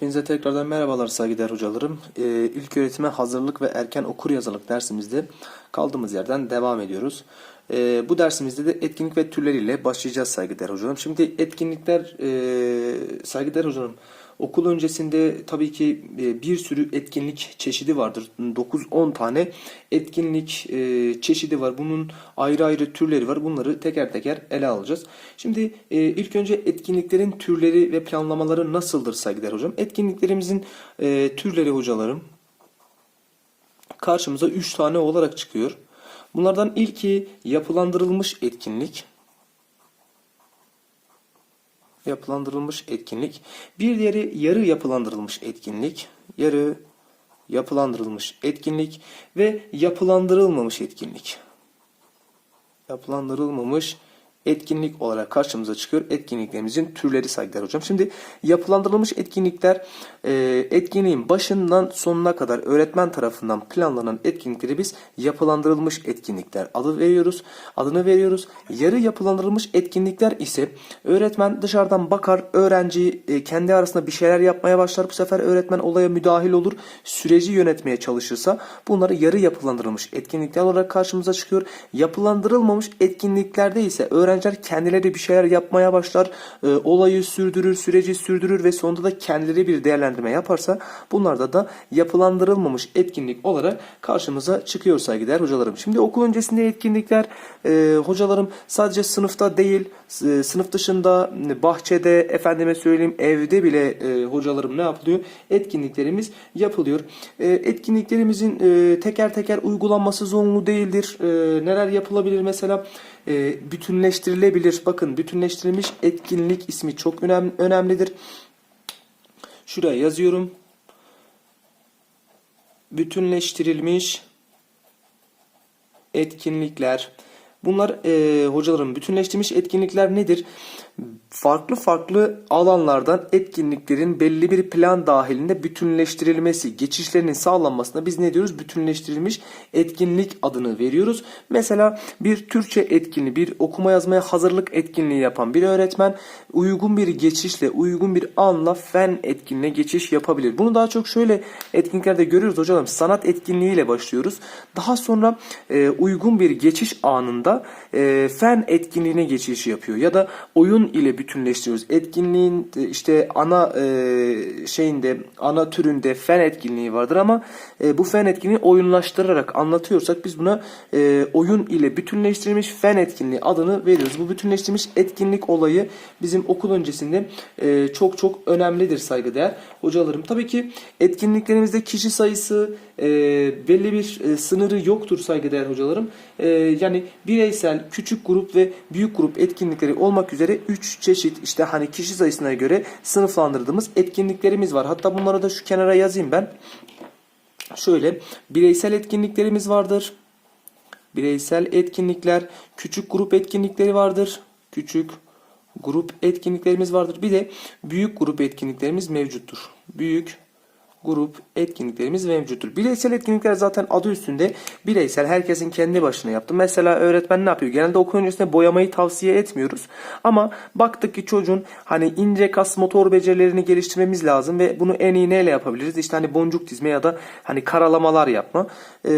Hepinize tekrardan merhabalar saygıdeğer hocalarım. Ee, ilk öğretime hazırlık ve erken okur yazarlık dersimizde kaldığımız yerden devam ediyoruz. Ee, bu dersimizde de etkinlik ve türleriyle başlayacağız saygıdeğer hocalarım. Şimdi etkinlikler e, saygıdeğer hocalarım okul öncesinde tabii ki e, bir sürü etkinlik çeşidi vardır. 9-10 tane etkinlik e, çeşidi var. Bunun ayrı ayrı türleri var. Bunları teker teker ele alacağız. Şimdi e, ilk önce etkinliklerin türleri ve planlamaları nasıldır saygıdeğer hocam? Etkinliklerimizin türleri hocalarım karşımıza 3 tane olarak çıkıyor. Bunlardan ilki yapılandırılmış etkinlik. Yapılandırılmış etkinlik. Bir diğeri yarı yapılandırılmış etkinlik. Yarı yapılandırılmış etkinlik ve yapılandırılmamış etkinlik. Yapılandırılmamış etkinlik olarak karşımıza çıkıyor. Etkinliklerimizin türleri saygılar hocam. Şimdi yapılandırılmış etkinlikler e, etkinliğin başından sonuna kadar öğretmen tarafından planlanan etkinlikleri biz yapılandırılmış etkinlikler adı veriyoruz. Adını veriyoruz. Yarı yapılandırılmış etkinlikler ise öğretmen dışarıdan bakar, öğrenci e, kendi arasında bir şeyler yapmaya başlar. Bu sefer öğretmen olaya müdahil olur. Süreci yönetmeye çalışırsa bunları yarı yapılandırılmış etkinlikler olarak karşımıza çıkıyor. Yapılandırılmamış etkinliklerde ise öğrenciler kendileri bir şeyler yapmaya başlar. e, olayı sürdürür, süreci sürdürür ve sonunda da kendileri bir değerlendirme yaparsa bunlarda da yapılandırılmamış etkinlik olarak karşımıza çıkıyor saygıdeğer hocalarım. Şimdi okul öncesinde etkinlikler e, hocalarım sadece sınıfta değil, e, sınıf dışında, bahçede, efendime söyleyeyim evde bile e, hocalarım ne yapılıyor? Etkinliklerimiz yapılıyor. E, etkinliklerimizin e, teker teker uygulanması zorunlu değildir. E, neler yapılabilir mesela? E, bütünleştirilebilir. Bakın bütünleştirilmiş etkinlik ismi çok önem, önemlidir. Şuraya yazıyorum. Bütünleştirilmiş etkinlikler. Bunlar e, hocalarım bütünleştirilmiş etkinlikler nedir? Farklı farklı alanlardan etkinliklerin belli bir plan dahilinde bütünleştirilmesi, geçişlerinin sağlanmasına biz ne diyoruz? Bütünleştirilmiş etkinlik adını veriyoruz. Mesela bir Türkçe etkinliği, bir okuma yazmaya hazırlık etkinliği yapan bir öğretmen uygun bir geçişle, uygun bir anla fen etkinliğine geçiş yapabilir. Bunu daha çok şöyle etkinliklerde görüyoruz hocam. Sanat etkinliğiyle başlıyoruz. Daha sonra e, uygun bir geçiş anında e, fen etkinliğine geçiş yapıyor. Ya da oyun ile bütünleştiriyoruz. Etkinliğin e, işte ana e, şeyinde, ana türünde fen etkinliği vardır ama e, bu fen etkinliği oyunlaştırarak anlatıyorsak biz buna e, oyun ile bütünleştirilmiş fen etkinliği adını veriyoruz. Bu bütünleştirilmiş etkinlik olayı bizim okul öncesinde e, çok çok önemlidir saygıdeğer hocalarım. Tabii ki etkinliklerimizde kişi sayısı e, belli bir e, sınırı yoktur saygıdeğer hocalarım. E, yani bireysel, küçük grup ve büyük grup etkinlikleri olmak üzere 3 çeşit işte hani kişi sayısına göre sınıflandırdığımız etkinliklerimiz var. Hatta bunları da şu kenara yazayım ben. Şöyle bireysel etkinliklerimiz vardır. Bireysel etkinlikler, küçük grup etkinlikleri vardır. Küçük grup etkinliklerimiz vardır. Bir de büyük grup etkinliklerimiz mevcuttur. Büyük grup etkinliklerimiz mevcuttur. Bireysel etkinlikler zaten adı üstünde bireysel herkesin kendi başına yaptı. Mesela öğretmen ne yapıyor? Genelde okul öncesinde boyamayı tavsiye etmiyoruz. Ama baktık ki çocuğun hani ince kas motor becerilerini geliştirmemiz lazım ve bunu en iyi neyle yapabiliriz? İşte hani boncuk dizme ya da hani karalamalar yapma. Ee,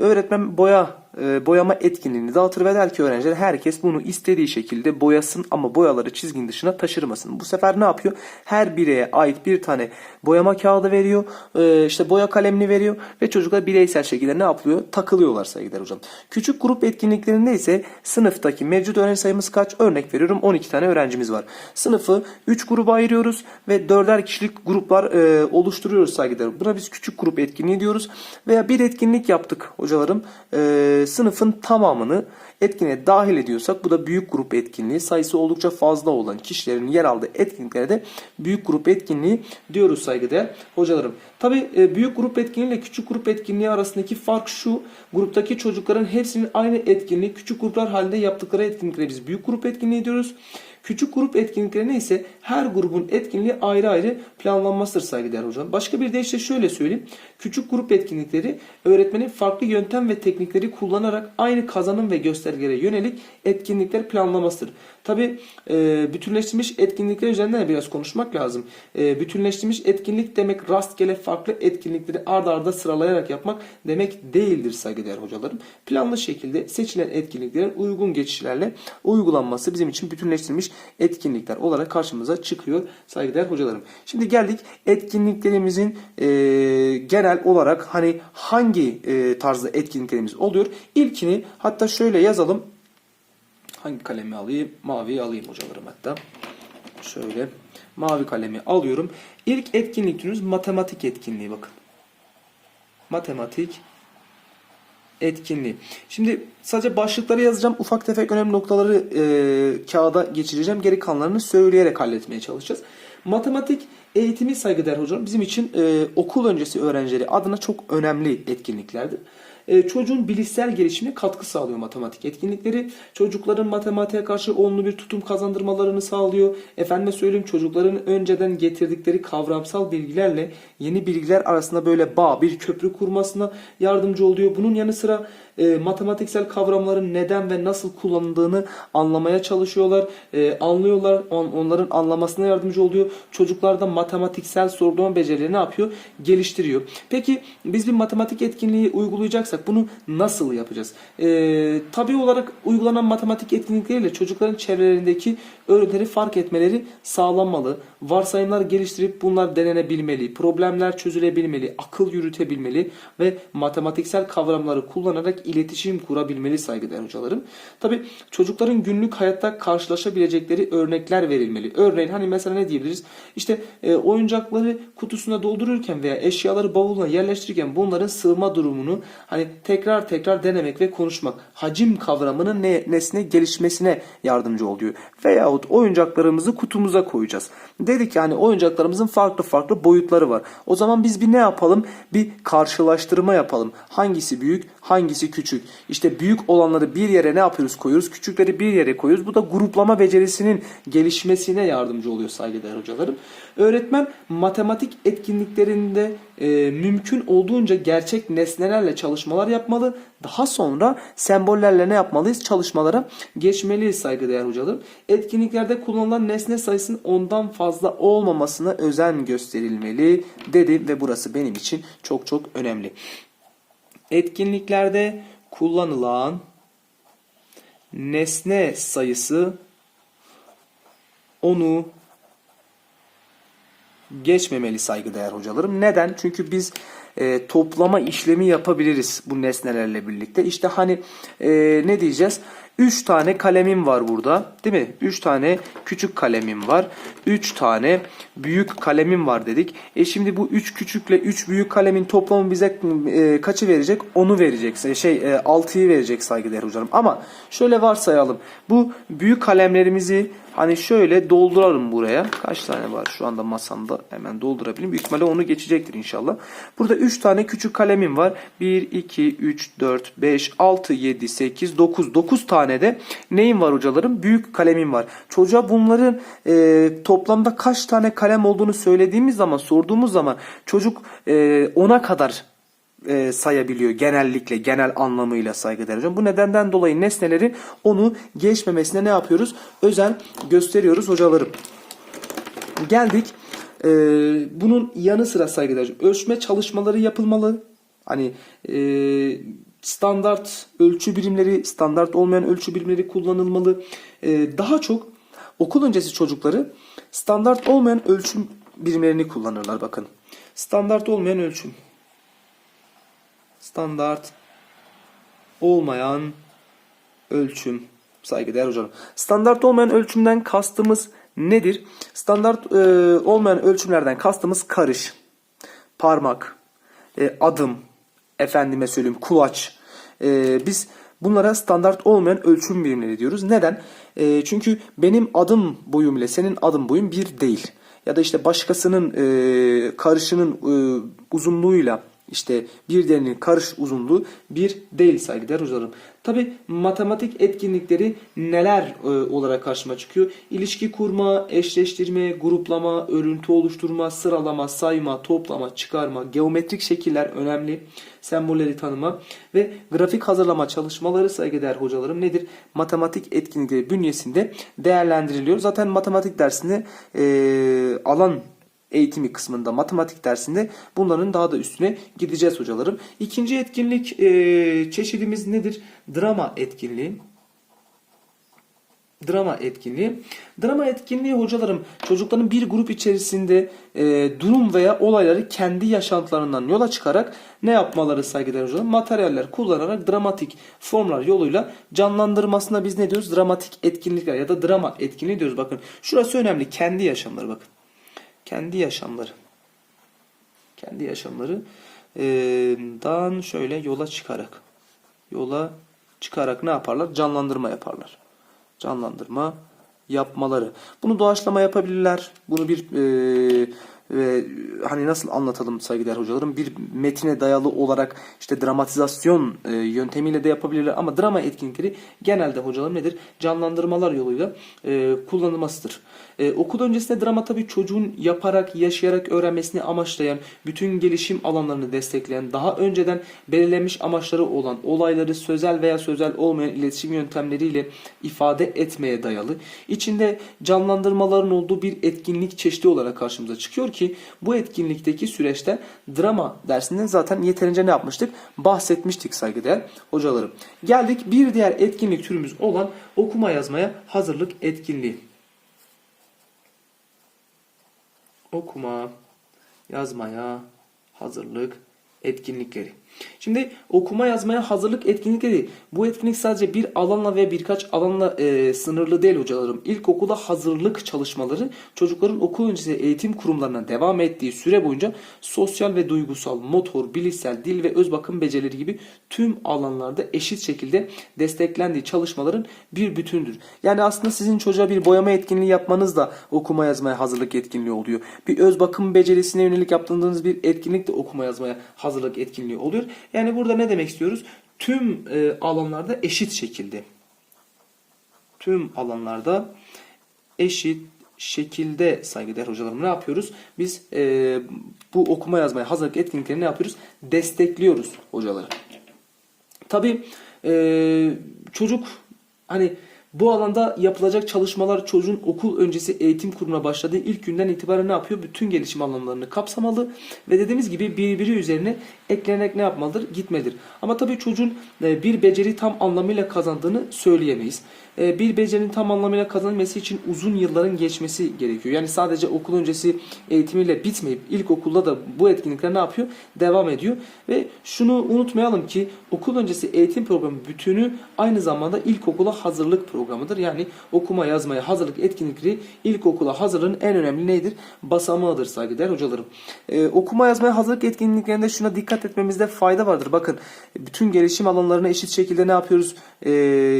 öğretmen boya e, boyama etkinliğini dağıtır ve der ki öğrenciler herkes bunu istediği şekilde boyasın ama boyaları çizginin dışına taşırmasın. Bu sefer ne yapıyor? Her bireye ait bir tane boyama kağıdı veriyor. E, işte boya kalemini veriyor ve çocuklar bireysel şekilde ne yapıyor? Takılıyorlar saygıdeğer hocam. Küçük grup etkinliklerinde ise sınıftaki mevcut öğrenci sayımız kaç? Örnek veriyorum 12 tane öğrencimiz var. Sınıfı 3 gruba ayırıyoruz ve 4'er kişilik gruplar e, oluşturuyoruz saygıdeğer. Buna biz küçük grup etkinliği diyoruz. Veya bir etkinlik yaptık hocalarım. E, sınıfın tamamını etkinliğe dahil ediyorsak bu da büyük grup etkinliği. Sayısı oldukça fazla olan kişilerin yer aldığı etkinliklere de büyük grup etkinliği diyoruz saygıdeğer hocalarım. Tabi büyük grup etkinliği ile küçük grup etkinliği arasındaki fark şu. Gruptaki çocukların hepsinin aynı etkinliği küçük gruplar halinde yaptıkları etkinliklere biz büyük grup etkinliği diyoruz. Küçük grup etkinliklerine ise her grubun etkinliği ayrı ayrı planlanmasıdır saygıdeğer hocam. Başka bir deyişle şöyle söyleyeyim. Küçük grup etkinlikleri öğretmenin farklı yöntem ve teknikleri kullanarak aynı kazanım ve göstergelere yönelik etkinlikler planlamasıdır. Tabi bütünleştirilmiş etkinlikler üzerinden de biraz konuşmak lazım. E, bütünleştirilmiş etkinlik demek rastgele farklı etkinlikleri ard arda sıralayarak yapmak demek değildir saygıdeğer hocalarım. Planlı şekilde seçilen etkinliklerin uygun geçişlerle uygulanması bizim için bütünleştirilmiş etkinlikler olarak karşımıza çıkıyor saygıdeğer hocalarım. Şimdi geldik etkinliklerimizin e, genel olarak hani hangi e, tarzda etkinliklerimiz oluyor? İlkini hatta şöyle yazalım. Hangi kalemi alayım? Maviyi alayım hocalarım hatta. Şöyle mavi kalemi alıyorum. İlk etkinlik türümüz matematik etkinliği bakın. Matematik etkinliği. Şimdi sadece başlıkları yazacağım. Ufak tefek önemli noktaları e, kağıda geçireceğim. Geri kalanlarını söyleyerek halletmeye çalışacağız. Matematik eğitimi saygıdeğer hocam bizim için e, okul öncesi öğrencileri adına çok önemli etkinliklerdir. E, çocuğun bilişsel gelişimine katkı sağlıyor matematik etkinlikleri. Çocukların matematiğe karşı olumlu bir tutum kazandırmalarını sağlıyor. Efendime söyleyeyim çocukların önceden getirdikleri kavramsal bilgilerle yeni bilgiler arasında böyle bağ, bir köprü kurmasına yardımcı oluyor. Bunun yanı sıra e, matematiksel kavramların neden ve nasıl kullanıldığını anlamaya çalışıyorlar. E, anlıyorlar. On, onların anlamasına yardımcı oluyor. Çocuklarda matematiksel sorgulama becerileri ne yapıyor? Geliştiriyor. Peki biz bir matematik etkinliği uygulayacaksak bunu nasıl yapacağız? E, tabii olarak uygulanan matematik etkinlikleriyle çocukların çevrelerindeki öğretileri fark etmeleri sağlanmalı. Varsayımlar geliştirip bunlar denenebilmeli. Problemler çözülebilmeli. Akıl yürütebilmeli ve matematiksel kavramları kullanarak iletişim kurabilmeli saygıdeğer hocalarım. Tabi çocukların günlük hayatta karşılaşabilecekleri örnekler verilmeli. Örneğin hani mesela ne diyebiliriz? İşte e, oyuncakları kutusuna doldururken veya eşyaları bavuluna yerleştirirken bunların sığma durumunu hani tekrar tekrar denemek ve konuşmak hacim kavramının ne, nesne gelişmesine yardımcı oluyor. Veyahut oyuncaklarımızı kutumuza koyacağız. Dedik yani oyuncaklarımızın farklı farklı boyutları var. O zaman biz bir ne yapalım? Bir karşılaştırma yapalım. Hangisi büyük, hangisi küçük? İşte büyük olanları bir yere ne yapıyoruz koyuyoruz? Küçükleri bir yere koyuyoruz. Bu da gruplama becerisinin gelişmesine yardımcı oluyor saygıdeğer hocalarım. Öğretmen matematik etkinliklerinde e, mümkün olduğunca gerçek nesnelerle çalışmalar yapmalı. Daha sonra sembollerle ne yapmalıyız? Çalışmalara geçmeliyiz saygıdeğer hocalarım. Etkinliklerde kullanılan nesne sayısının ondan fazla olmamasına özen gösterilmeli dedi ve burası benim için çok çok önemli. Etkinliklerde kullanılan nesne sayısı onu geçmemeli saygıdeğer hocalarım. Neden? Çünkü biz e, toplama işlemi yapabiliriz bu nesnelerle birlikte. İşte hani e, ne diyeceğiz? 3 tane kalemim var burada. Değil mi? 3 tane küçük kalemim var. 3 tane büyük kalemim var dedik. E şimdi bu 3 küçükle 3 büyük kalemin toplamı bize e, kaçı verecek? 10'u verecek. Şey e, 6'yı verecek saygıdeğer hocam. Ama şöyle varsayalım. Bu büyük kalemlerimizi hani şöyle dolduralım buraya. Kaç tane var şu anda masamda? Hemen doldurabilirim. Büyük ihtimalle onu geçecektir inşallah. Burada 3 tane küçük kalemim var. 1, 2, 3, 4, 5, 6, 7, 8, 9. 9 tane de neyim var hocalarım? Büyük kalemim var. Çocuğa bunların e, toplamda kaç tane kalem olduğunu söylediğimiz zaman, sorduğumuz zaman çocuk e, 10'a kadar e, sayabiliyor genellikle genel anlamıyla saygıdeğer hocam. Bu nedenden dolayı nesneleri onu geçmemesine ne yapıyoruz? Özen gösteriyoruz hocalarım. Geldik. E, bunun yanı sıra saygıdeğer hocam. Ölçme çalışmaları yapılmalı. Hani e, standart ölçü birimleri, standart olmayan ölçü birimleri kullanılmalı. E, daha çok okul öncesi çocukları standart olmayan ölçüm birimlerini kullanırlar bakın. Standart olmayan ölçüm standart olmayan ölçüm saygıdeğer hocam. Standart olmayan ölçümden kastımız nedir? Standart e, olmayan ölçümlerden kastımız karış, parmak, e, adım, efendime söyleyeyim kulaç. E, biz bunlara standart olmayan ölçüm birimleri diyoruz. Neden? E, çünkü benim adım boyum ile senin adım boyun bir değil. Ya da işte başkasının e, karışının e, uzunluğuyla işte bir derinin karış uzunluğu bir değil saygıdeğer hocalarım. Tabi matematik etkinlikleri neler e, olarak karşıma çıkıyor? İlişki kurma, eşleştirme, gruplama, örüntü oluşturma, sıralama, sayma, toplama, çıkarma, geometrik şekiller önemli. Sembolleri tanıma ve grafik hazırlama çalışmaları saygıdeğer hocalarım nedir? Matematik etkinlikleri bünyesinde değerlendiriliyor. Zaten matematik dersinde e, alan eğitimi kısmında matematik dersinde bunların daha da üstüne gideceğiz hocalarım. İkinci etkinlik e, çeşidimiz nedir? Drama etkinliği. Drama etkinliği. Drama etkinliği hocalarım çocukların bir grup içerisinde e, durum veya olayları kendi yaşantılarından yola çıkarak ne yapmaları saygıdeğer hocalarım? Materyaller kullanarak dramatik formlar yoluyla canlandırmasına biz ne diyoruz? Dramatik etkinlikler ya da drama etkinliği diyoruz. Bakın şurası önemli. Kendi yaşamları bakın. Kendi yaşamları. Kendi yaşamları dan şöyle yola çıkarak yola çıkarak ne yaparlar? Canlandırma yaparlar canlandırma yapmaları. Bunu doğaçlama yapabilirler. Bunu bir e, ve hani nasıl anlatalım saygıdeğer hocalarım bir metine dayalı olarak işte dramatizasyon e, yöntemiyle de yapabilirler ama drama etkinlikleri genelde hocalarım nedir? Canlandırmalar yoluyla e, kullanılmasıdır. E, okul öncesinde drama tabii çocuğun yaparak, yaşayarak öğrenmesini amaçlayan, bütün gelişim alanlarını destekleyen, daha önceden belirlenmiş amaçları olan olayları sözel veya sözel olmayan iletişim yöntemleriyle ifade etmeye dayalı. İçinde canlandırmaların olduğu bir etkinlik çeşidi olarak karşımıza çıkıyor ki bu etkinlikteki süreçte drama dersinden zaten yeterince ne yapmıştık? Bahsetmiştik saygıdeğer hocalarım. Geldik bir diğer etkinlik türümüz olan okuma yazmaya hazırlık etkinliği. okuma, yazmaya hazırlık etkinlikleri. Şimdi okuma yazmaya hazırlık etkinlikleri bu etkinlik sadece bir alanla ve birkaç alanla e, sınırlı değil hocalarım. İlkokula hazırlık çalışmaları çocukların okul öncesi eğitim kurumlarına devam ettiği süre boyunca sosyal ve duygusal, motor, bilişsel, dil ve öz bakım becerileri gibi tüm alanlarda eşit şekilde desteklendiği çalışmaların bir bütündür. Yani aslında sizin çocuğa bir boyama etkinliği yapmanız da okuma yazmaya hazırlık etkinliği oluyor. Bir öz bakım becerisine yönelik yaptığınız bir etkinlik de okuma yazmaya hazırlık etkinliği oluyor. Yani burada ne demek istiyoruz? Tüm e, alanlarda eşit şekilde. Tüm alanlarda eşit şekilde saygıdeğer hocalarım ne yapıyoruz? Biz e, bu okuma yazmaya hazırlık etkinliklerini ne yapıyoruz? Destekliyoruz hocaları. Tabii e, çocuk hani bu alanda yapılacak çalışmalar çocuğun okul öncesi eğitim kurumuna başladığı ilk günden itibaren ne yapıyor? Bütün gelişim alanlarını kapsamalı ve dediğimiz gibi birbiri üzerine eklenerek ne yapmalıdır? Gitmelidir. Ama tabii çocuğun e, bir beceri tam anlamıyla kazandığını söyleyemeyiz. E, bir becerinin tam anlamıyla kazanılması için uzun yılların geçmesi gerekiyor. Yani sadece okul öncesi eğitimiyle bitmeyip ilkokulda da bu etkinlikler ne yapıyor? Devam ediyor. Ve şunu unutmayalım ki okul öncesi eğitim programı bütünü aynı zamanda ilkokula hazırlık programıdır. Yani okuma yazmaya hazırlık etkinlikleri ilkokula hazırlığın en önemli nedir? Basamağıdır saygıdeğer hocalarım. Ee, okuma yazmaya hazırlık etkinliklerinde şuna dikkat etmemizde fayda vardır. Bakın bütün gelişim alanlarını eşit şekilde ne yapıyoruz? Ee,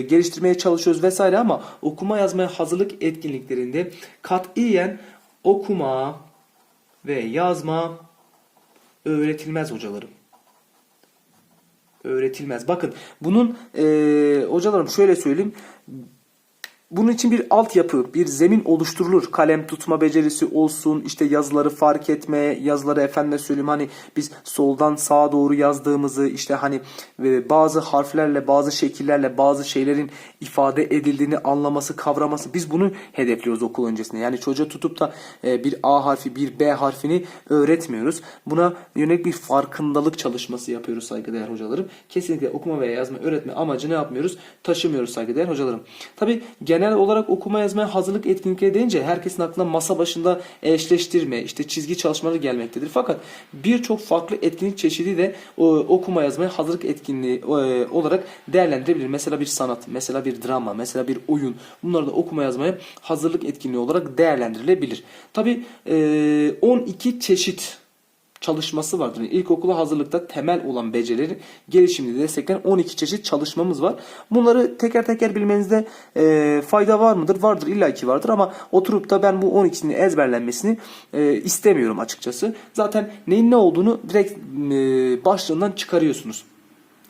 geliştirmeye çalışıyoruz vesaire ama okuma yazmaya hazırlık etkinliklerinde katiyen okuma ve yazma öğretilmez hocalarım öğretilmez. Bakın bunun e, hocalarım şöyle söyleyeyim. Bunun için bir altyapı, bir zemin oluşturulur. Kalem tutma becerisi olsun, işte yazıları fark etme, yazıları efendime söyleyeyim hani biz soldan sağa doğru yazdığımızı, işte hani e, bazı harflerle, bazı şekillerle bazı şeylerin ifade edildiğini anlaması, kavraması biz bunu hedefliyoruz okul öncesinde. Yani çocuğa tutup da e, bir A harfi, bir B harfini öğretmiyoruz. Buna yönelik bir farkındalık çalışması yapıyoruz saygıdeğer hocalarım. Kesinlikle okuma veya yazma öğretme amacı ne yapmıyoruz? Taşımıyoruz saygıdeğer hocalarım. Tabi genel olarak okuma yazmaya hazırlık etkinlikleri deyince herkesin aklına masa başında eşleştirme, işte çizgi çalışmaları gelmektedir. Fakat birçok farklı etkinlik çeşidi de o, okuma yazmaya hazırlık etkinliği e, olarak değerlendirebilir. Mesela bir sanat, mesela bir drama, mesela bir oyun. Bunlar da okuma yazmaya hazırlık etkinliği olarak değerlendirilebilir. Tabi e, 12 çeşit çalışması vardır. Yani ilkokula hazırlıkta temel olan becerilerin gelişimini destekleyen 12 çeşit çalışmamız var. Bunları teker teker bilmenizde e, fayda var mıdır? Vardır illaki vardır ama oturup da ben bu 12'sini ezberlenmesini e, istemiyorum açıkçası. Zaten neyin ne olduğunu direkt e, başlığından çıkarıyorsunuz.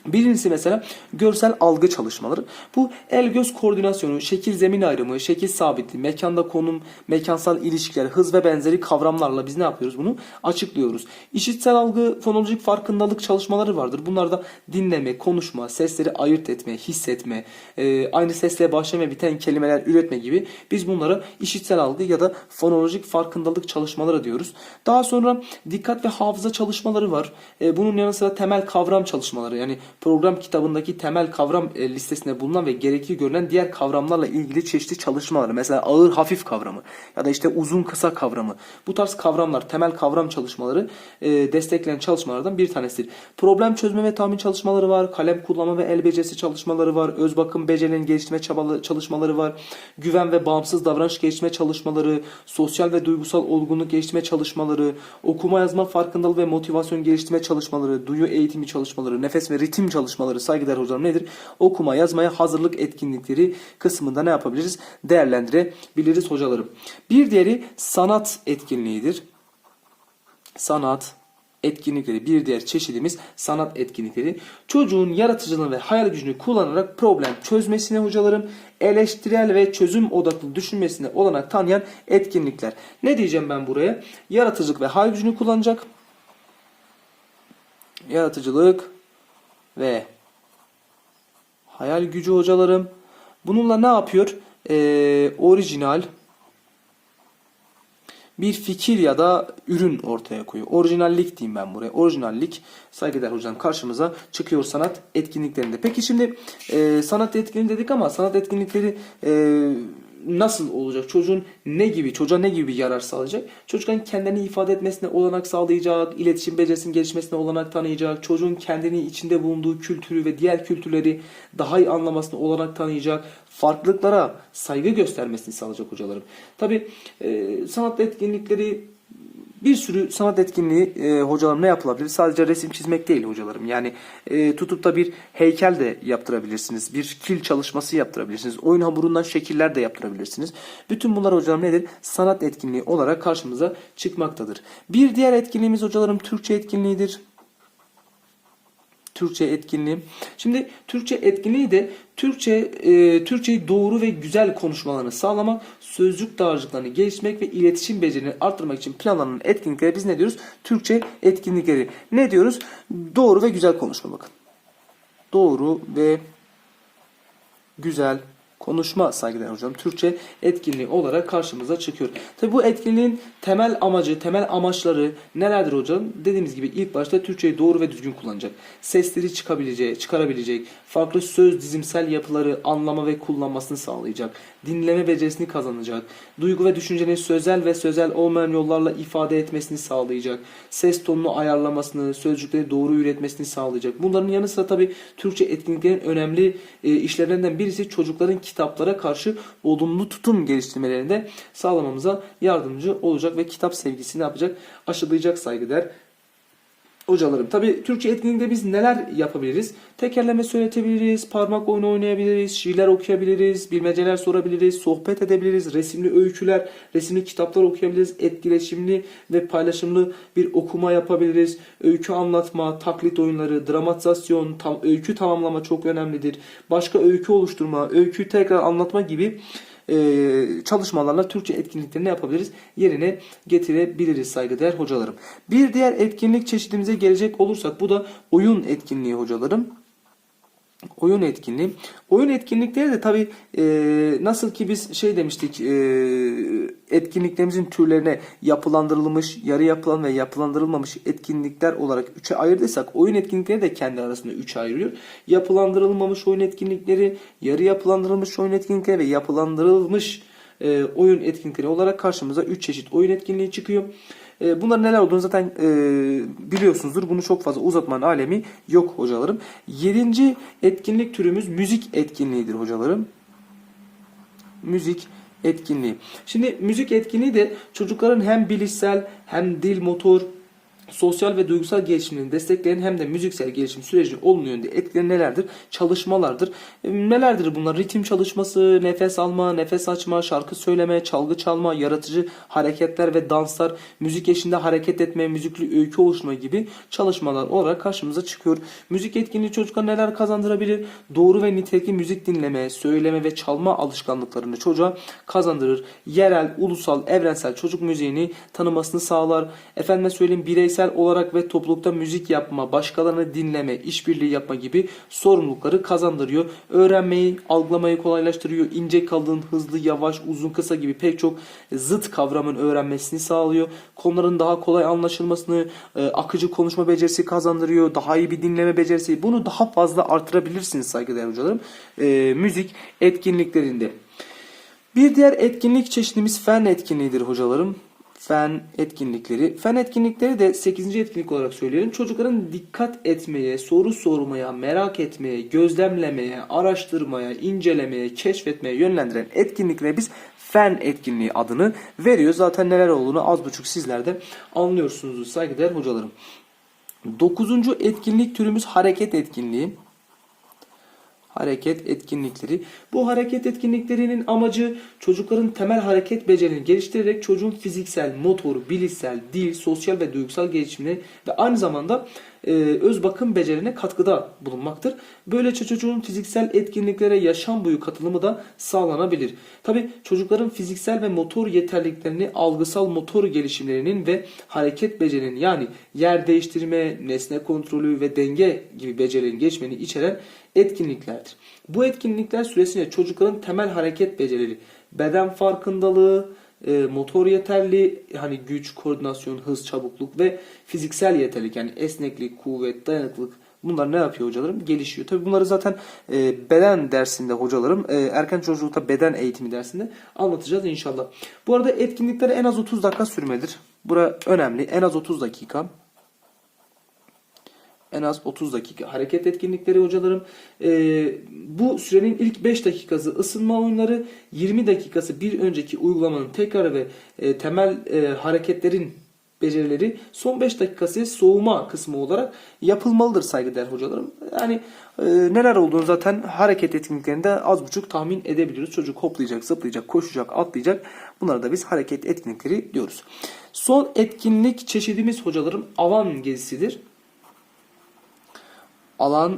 Birincisi mesela görsel algı çalışmaları. Bu el göz koordinasyonu, şekil zemin ayrımı, şekil sabitliği, mekanda konum, mekansal ilişkiler, hız ve benzeri kavramlarla biz ne yapıyoruz bunu? Açıklıyoruz. İşitsel algı, fonolojik farkındalık çalışmaları vardır. Bunlarda dinleme, konuşma, sesleri ayırt etme, hissetme, e, aynı sesle başlama biten kelimeler üretme gibi biz bunlara işitsel algı ya da fonolojik farkındalık çalışmaları diyoruz. Daha sonra dikkat ve hafıza çalışmaları var. E, bunun yanı sıra temel kavram çalışmaları yani program kitabındaki temel kavram e, listesinde bulunan ve gerekli görülen diğer kavramlarla ilgili çeşitli çalışmalar. Mesela ağır hafif kavramı ya da işte uzun kısa kavramı. Bu tarz kavramlar, temel kavram çalışmaları e, destekleyen çalışmalardan bir tanesidir. Problem çözme ve tahmin çalışmaları var. Kalem kullanma ve el becerisi çalışmaları var. Öz bakım becerilerini geliştirme çalışmaları var. Güven ve bağımsız davranış geliştirme çalışmaları, sosyal ve duygusal olgunluk geliştirme çalışmaları, okuma yazma farkındalığı ve motivasyon geliştirme çalışmaları, duyu eğitimi çalışmaları, nefes ve ritim çalışmaları saygıdeğer hocam nedir? Okuma yazmaya hazırlık etkinlikleri kısmında ne yapabiliriz? Değerlendirebiliriz hocalarım. Bir diğeri sanat etkinliğidir. Sanat etkinlikleri bir diğer çeşidimiz sanat etkinlikleri. Çocuğun yaratıcılığını ve hayal gücünü kullanarak problem çözmesine hocalarım eleştirel ve çözüm odaklı düşünmesine olanak tanıyan etkinlikler. Ne diyeceğim ben buraya? Yaratıcılık ve hayal gücünü kullanacak. Yaratıcılık ve hayal gücü hocalarım. Bununla ne yapıyor? Ee, orijinal bir fikir ya da ürün ortaya koyuyor. Orijinallik diyeyim ben buraya. Orijinallik saygıdeğer hocam karşımıza çıkıyor sanat etkinliklerinde. Peki şimdi e, sanat etkinliği dedik ama sanat etkinlikleri e, nasıl olacak? Çocuğun ne gibi, çocuğa ne gibi bir yarar sağlayacak? Çocukların kendini ifade etmesine olanak sağlayacak, iletişim becerisinin gelişmesine olanak tanıyacak, çocuğun kendini içinde bulunduğu kültürü ve diğer kültürleri daha iyi anlamasına olanak tanıyacak, farklılıklara saygı göstermesini sağlayacak hocalarım. Tabi e, sanat etkinlikleri bir sürü sanat etkinliği e, hocalarım yapılabilir? Sadece resim çizmek değil hocalarım. Yani e, tutup da bir heykel de yaptırabilirsiniz. Bir kil çalışması yaptırabilirsiniz. Oyun hamurundan şekiller de yaptırabilirsiniz. Bütün bunlar hocalarım nedir? Sanat etkinliği olarak karşımıza çıkmaktadır. Bir diğer etkinliğimiz hocalarım Türkçe etkinliğidir. Türkçe etkinliği. Şimdi Türkçe etkinliği de Türkçe e, Türkçeyi doğru ve güzel konuşmalarını sağlamak, sözcük dağarcıklarını geliştirmek ve iletişim becerilerini arttırmak için planlanan etkinliklere biz ne diyoruz? Türkçe etkinlikleri. Ne diyoruz? Doğru ve güzel konuşma bakın. Doğru ve güzel konuşma saygıdeğer hocam Türkçe etkinliği olarak karşımıza çıkıyor. Tabi bu etkinliğin temel amacı, temel amaçları nelerdir hocam? Dediğimiz gibi ilk başta Türkçeyi doğru ve düzgün kullanacak. Sesleri çıkabilecek, çıkarabilecek, farklı söz dizimsel yapıları anlama ve kullanmasını sağlayacak. Dinleme becerisini kazanacak. Duygu ve düşüncenin sözel ve sözel olmayan yollarla ifade etmesini sağlayacak. Ses tonunu ayarlamasını, sözcükleri doğru üretmesini sağlayacak. Bunların yanı sıra tabi Türkçe etkinliklerin önemli e, işlerinden birisi çocukların kitaplara karşı olumlu tutum geliştirmelerinde sağlamamıza yardımcı olacak ve kitap sevgisini yapacak? Aşılayacak saygıdeğer hocalarım. Tabi Türkçe etkinliğinde biz neler yapabiliriz? Tekerleme söyletebiliriz, parmak oyunu oynayabiliriz, şiirler okuyabiliriz, bilmeceler sorabiliriz, sohbet edebiliriz, resimli öyküler, resimli kitaplar okuyabiliriz, etkileşimli ve paylaşımlı bir okuma yapabiliriz. Öykü anlatma, taklit oyunları, dramatizasyon, tam, öykü tamamlama çok önemlidir. Başka öykü oluşturma, öyküyü tekrar anlatma gibi e, çalışmalarla Türkçe etkinliklerini yapabiliriz? Yerine getirebiliriz saygıdeğer hocalarım. Bir diğer etkinlik çeşidimize gelecek olursak bu da oyun etkinliği hocalarım. Oyun etkinliği. Oyun etkinlikleri de tabi e, nasıl ki biz şey demiştik e, etkinliklerimizin türlerine yapılandırılmış, yarı yapılan ve yapılandırılmamış etkinlikler olarak üçe ayırdıysak oyun etkinlikleri de kendi arasında üçe ayırıyor. Yapılandırılmamış oyun etkinlikleri, yarı yapılandırılmış oyun etkinlikleri ve yapılandırılmış e, oyun etkinlikleri olarak karşımıza üç çeşit oyun etkinliği çıkıyor. E, bunların neler olduğunu zaten e, biliyorsunuzdur. Bunu çok fazla uzatmanın alemi yok hocalarım. Yedinci etkinlik türümüz müzik etkinliğidir hocalarım. Müzik etkinliği. Şimdi müzik etkinliği de çocukların hem bilişsel hem dil motor sosyal ve duygusal gelişimini destekleyen hem de müziksel gelişim sürecini olumlu yönde etkileyen nelerdir? Çalışmalardır. E, nelerdir bunlar? Ritim çalışması, nefes alma, nefes açma, şarkı söyleme, çalgı çalma, yaratıcı hareketler ve danslar, müzik eşliğinde hareket etme, müzikli öykü oluşturma gibi çalışmalar olarak karşımıza çıkıyor. Müzik etkinliği çocuklara neler kazandırabilir? Doğru ve nitelikli müzik dinleme, söyleme ve çalma alışkanlıklarını çocuğa kazandırır. Yerel, ulusal, evrensel çocuk müziğini tanımasını sağlar. Efendime söyleyeyim bireysel olarak ve toplulukta müzik yapma, başkalarını dinleme, işbirliği yapma gibi sorumlulukları kazandırıyor. Öğrenmeyi, algılamayı kolaylaştırıyor. İnce kalın, hızlı, yavaş, uzun, kısa gibi pek çok zıt kavramın öğrenmesini sağlıyor. Konuların daha kolay anlaşılmasını, e, akıcı konuşma becerisi kazandırıyor. Daha iyi bir dinleme becerisi. Bunu daha fazla artırabilirsiniz saygıdeğer hocalarım. E, müzik etkinliklerinde. Bir diğer etkinlik çeşidimiz fen etkinliğidir hocalarım. Fen etkinlikleri. Fen etkinlikleri de 8. etkinlik olarak söyleyelim. Çocukların dikkat etmeye, soru sormaya, merak etmeye, gözlemlemeye, araştırmaya, incelemeye, keşfetmeye yönlendiren etkinliklere biz fen etkinliği adını veriyor. Zaten neler olduğunu az buçuk sizler de anlıyorsunuz saygıdeğer hocalarım. Dokuzuncu etkinlik türümüz hareket etkinliği hareket etkinlikleri. Bu hareket etkinliklerinin amacı çocukların temel hareket becerilerini geliştirerek çocuğun fiziksel, motor, bilişsel, dil, sosyal ve duygusal gelişimine ve aynı zamanda e, öz bakım becerilerine katkıda bulunmaktır. Böylece çocuğun fiziksel etkinliklere yaşam boyu katılımı da sağlanabilir. Tabi çocukların fiziksel ve motor yeterliliklerini algısal motor gelişimlerinin ve hareket becerilerinin yani yer değiştirme, nesne kontrolü ve denge gibi becerilerin geçmeni içeren etkinliklerdir. Bu etkinlikler süresince çocukların temel hareket becerileri, beden farkındalığı, e, motor yeterli hani güç, koordinasyon, hız, çabukluk ve fiziksel yeterlilik yani esneklik, kuvvet, dayanıklılık bunlar ne yapıyor hocalarım? Gelişiyor. Tabi bunları zaten e, beden dersinde hocalarım e, erken çocuklukta beden eğitimi dersinde anlatacağız inşallah. Bu arada etkinlikler en az 30 dakika sürmelidir. Bura önemli. En az 30 dakika en az 30 dakika hareket etkinlikleri hocalarım. Ee, bu sürenin ilk 5 dakikası ısınma oyunları, 20 dakikası bir önceki uygulamanın tekrarı ve e, temel e, hareketlerin becerileri, son 5 dakikası soğuma kısmı olarak yapılmalıdır saygıdeğer hocalarım. Yani e, neler olduğunu zaten hareket etkinliklerinde az buçuk tahmin edebiliyoruz. Çocuk hoplayacak, zıplayacak, koşacak, atlayacak. Bunlara da biz hareket etkinlikleri diyoruz. Son etkinlik çeşidimiz hocalarım alan gezisidir alan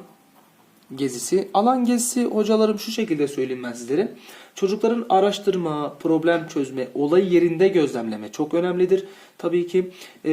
gezisi. Alan gezisi hocalarım şu şekilde söyleyeyim ben sizlere. Çocukların araştırma, problem çözme, olayı yerinde gözlemleme çok önemlidir. Tabii ki e,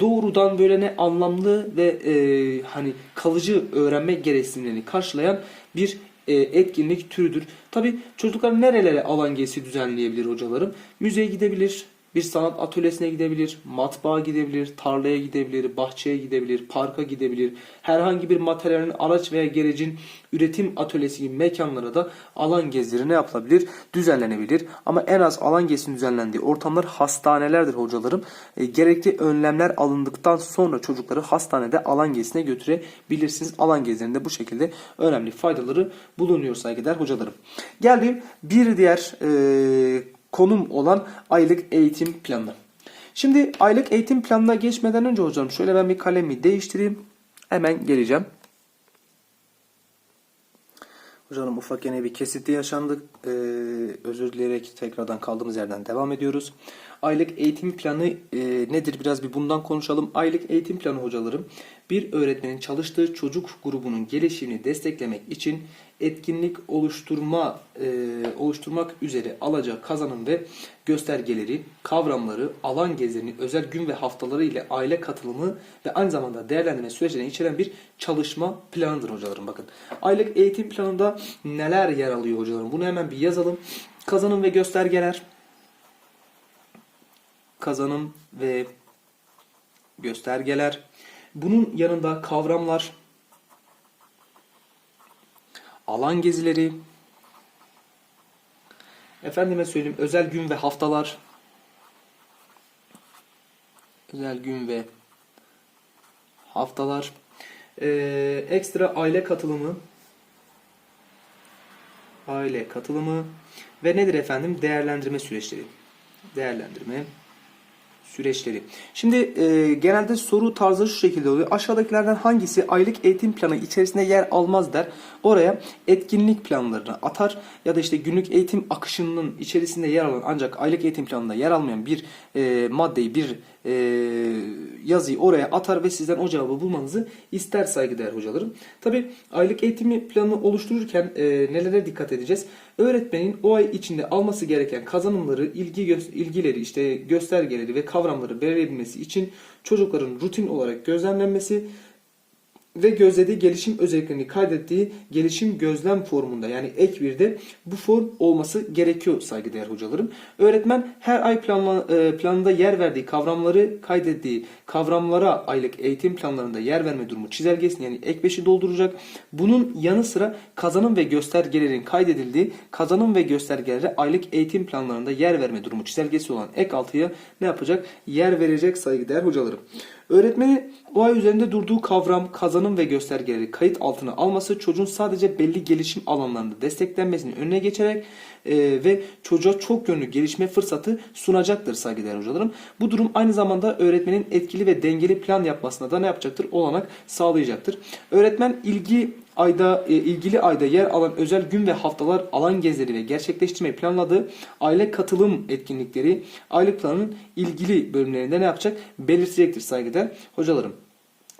doğrudan böyle ne anlamlı ve e, hani kalıcı öğrenme gereksinimlerini karşılayan bir e, etkinlik türüdür. Tabii çocuklar nerelere alan gezisi düzenleyebilir hocalarım? Müzeye gidebilir, bir sanat atölyesine gidebilir, matbaa gidebilir, tarlaya gidebilir, bahçeye gidebilir, parka gidebilir. Herhangi bir materyalin araç veya gerecin üretim atölyesi gibi mekanlara da alan gezileri ne yapılabilir? Düzenlenebilir. Ama en az alan gezisinin düzenlendiği ortamlar hastanelerdir hocalarım. E, gerekli önlemler alındıktan sonra çocukları hastanede alan gezisine götürebilirsiniz. Alan gezilerinde bu şekilde önemli faydaları bulunuyor saygıdeğer hocalarım. Geldim bir diğer e, konum olan aylık eğitim planı. Şimdi aylık eğitim planına geçmeden önce hocam şöyle ben bir kalemi değiştireyim. Hemen geleceğim. Hocam ufak yine bir kesinti yaşandık. Ee, özür dileyerek tekrardan kaldığımız yerden devam ediyoruz. Aylık eğitim planı e, nedir? Biraz bir bundan konuşalım. Aylık eğitim planı hocalarım bir öğretmenin çalıştığı çocuk grubunun gelişimini desteklemek için etkinlik oluşturma e, oluşturmak üzere alacak kazanım ve göstergeleri, kavramları, alan gezilerini, özel gün ve haftaları ile aile katılımı ve aynı zamanda değerlendirme süreçlerini içeren bir çalışma planıdır hocalarım bakın. Aylık eğitim planında neler yer alıyor hocalarım? Bunu hemen bir yazalım. Kazanım ve göstergeler kazanım ve göstergeler. Bunun yanında kavramlar, alan gezileri, efendime söyleyeyim özel gün ve haftalar, özel gün ve haftalar, ee, ekstra aile katılımı, aile katılımı. Ve nedir efendim? Değerlendirme süreçleri, değerlendirme süreçleri. Şimdi e, genelde soru tarzı şu şekilde oluyor. Aşağıdakilerden hangisi aylık eğitim planı içerisinde yer almaz der. Oraya etkinlik planlarını atar ya da işte günlük eğitim akışının içerisinde yer alan ancak aylık eğitim planında yer almayan bir e, maddeyi bir e, yazıyı oraya atar ve sizden o cevabı bulmanızı ister saygıdeğer hocalarım. Tabi aylık eğitimi planını oluştururken e, nelere dikkat edeceğiz? Öğretmenin o ay içinde alması gereken kazanımları, ilgi gö- ilgileri, işte göstergeleri ve kavramları belirleyebilmesi için çocukların rutin olarak gözlemlenmesi ve gözlediği gelişim özelliklerini kaydettiği gelişim gözlem formunda yani ek birde bu form olması gerekiyor saygıdeğer hocalarım. Öğretmen her ay planla, e, planında yer verdiği kavramları kaydettiği kavramlara aylık eğitim planlarında yer verme durumu çizelgesini yani ek beşi dolduracak. Bunun yanı sıra kazanım ve göstergelerin kaydedildiği kazanım ve göstergelere aylık eğitim planlarında yer verme durumu çizelgesi olan ek altıya ne yapacak? Yer verecek saygıdeğer hocalarım. Öğretmeni o ay üzerinde durduğu kavram, kazanım ve göstergeleri kayıt altına alması çocuğun sadece belli gelişim alanlarında desteklenmesinin önüne geçerek e, ve çocuğa çok yönlü gelişme fırsatı sunacaktır saygıdeğer hocalarım. Bu durum aynı zamanda öğretmenin etkili ve dengeli plan yapmasına da ne yapacaktır? Olanak sağlayacaktır. Öğretmen ilgi ayda e, ilgili ayda yer alan özel gün ve haftalar alan gezileri ve gerçekleştirmeyi planladığı aile katılım etkinlikleri aylık planın ilgili bölümlerinde ne yapacak? Belirtecektir saygıdeğer hocalarım.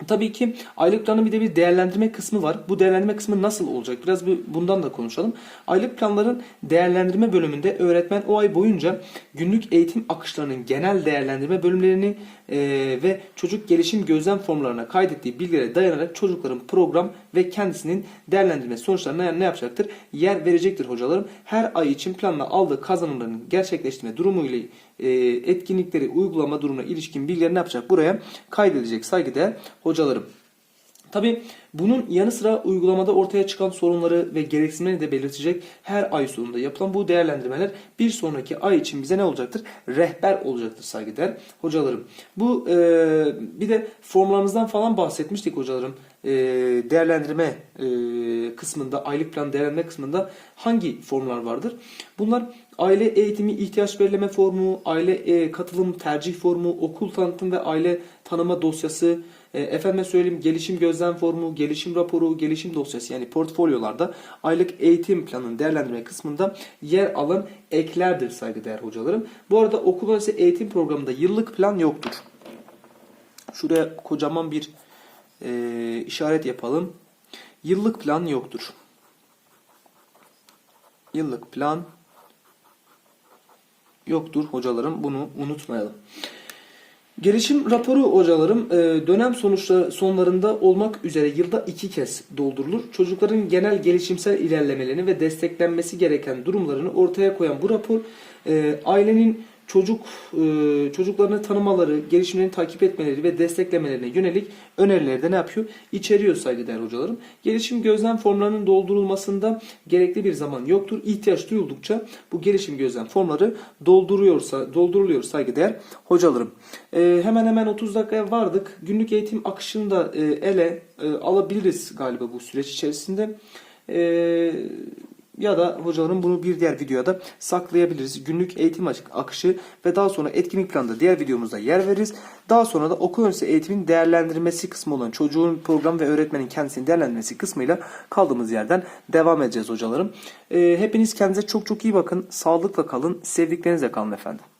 Tabii ki aylık planın bir de bir değerlendirme kısmı var. Bu değerlendirme kısmı nasıl olacak? Biraz bir bundan da konuşalım. Aylık planların değerlendirme bölümünde öğretmen o ay boyunca günlük eğitim akışlarının genel değerlendirme bölümlerini e, ve çocuk gelişim gözlem formlarına kaydettiği bilgilere dayanarak çocukların program ve kendisinin değerlendirme sonuçlarına ne yapacaktır? Yer verecektir hocalarım. Her ay için planla aldığı kazanımların gerçekleştirme durumu ile e, etkinlikleri uygulama durumuna ilişkin bilgileri ne yapacak? Buraya kaydedecek saygıdeğer hocalarım. Tabi bunun yanı sıra uygulamada ortaya çıkan sorunları ve gereksinimleri de belirtecek her ay sonunda yapılan bu değerlendirmeler bir sonraki ay için bize ne olacaktır? Rehber olacaktır saygıdeğer hocalarım. Bu e, bir de formlarımızdan falan bahsetmiştik hocalarım. E, değerlendirme e, kısmında, aylık plan değerlendirme kısmında hangi formlar vardır? Bunlar aile eğitimi ihtiyaç belirleme formu, aile e, katılım tercih formu, okul tanıtım ve aile tanıma dosyası, e, efendime söyleyeyim gelişim gözlem formu, gelişim raporu, gelişim dosyası yani portfolyolarda aylık eğitim planının değerlendirme kısmında yer alan eklerdir saygıdeğer hocalarım. Bu arada okul öncesi eğitim programında yıllık plan yoktur. Şuraya kocaman bir e, işaret yapalım. Yıllık plan yoktur. Yıllık plan yoktur hocalarım. Bunu unutmayalım. Gelişim raporu hocalarım e, dönem sonuçları sonlarında olmak üzere yılda iki kez doldurulur. Çocukların genel gelişimsel ilerlemelerini ve desteklenmesi gereken durumlarını ortaya koyan bu rapor e, ailenin çocuk e, çocuklarını tanımaları, gelişimlerini takip etmeleri ve desteklemelerine yönelik önerileri de ne yapıyor? İçeriyor saygıdeğer hocalarım. Gelişim gözlem formlarının doldurulmasında gerekli bir zaman yoktur. İhtiyaç duyuldukça bu gelişim gözlem formları dolduruyorsa dolduruluyor saygıdeğer hocalarım. E, hemen hemen 30 dakikaya vardık. Günlük eğitim akışını da e, ele alabiliriz galiba bu süreç içerisinde. Eee ya da hocaların bunu bir diğer videoda saklayabiliriz. Günlük eğitim akışı ve daha sonra etkinlik planında diğer videomuzda yer veririz. Daha sonra da okul öncesi eğitimin değerlendirmesi kısmı olan çocuğun program ve öğretmenin kendisini değerlendirmesi kısmıyla kaldığımız yerden devam edeceğiz hocalarım. Ee, hepiniz kendinize çok çok iyi bakın. Sağlıkla kalın. Sevdiklerinizle kalın efendim.